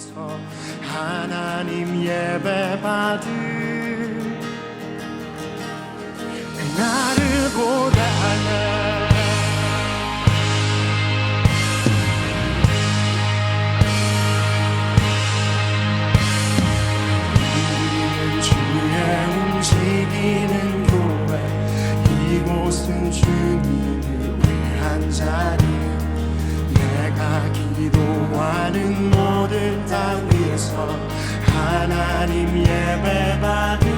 앞에서 하나님 예배 받을 그날을 보게 하네 주의 움직이는 교회 이곳은 주님을 위한 자리. 내가 기도하는 곳. zanim je beba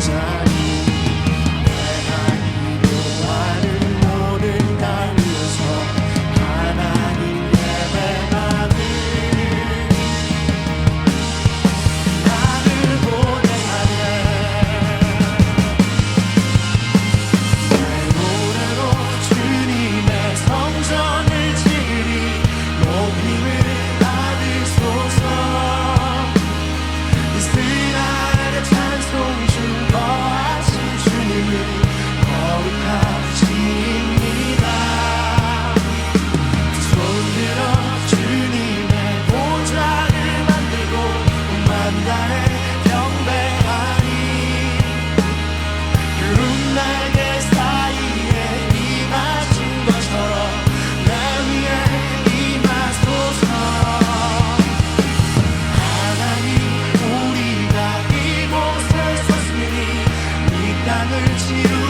time. never you.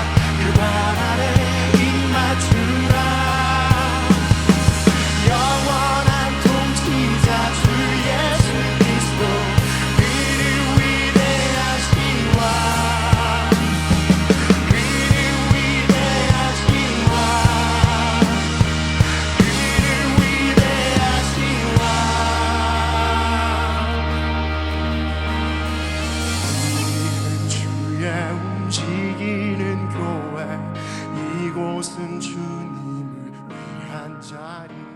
이기는 교회 이곳은 주님을 위한 자리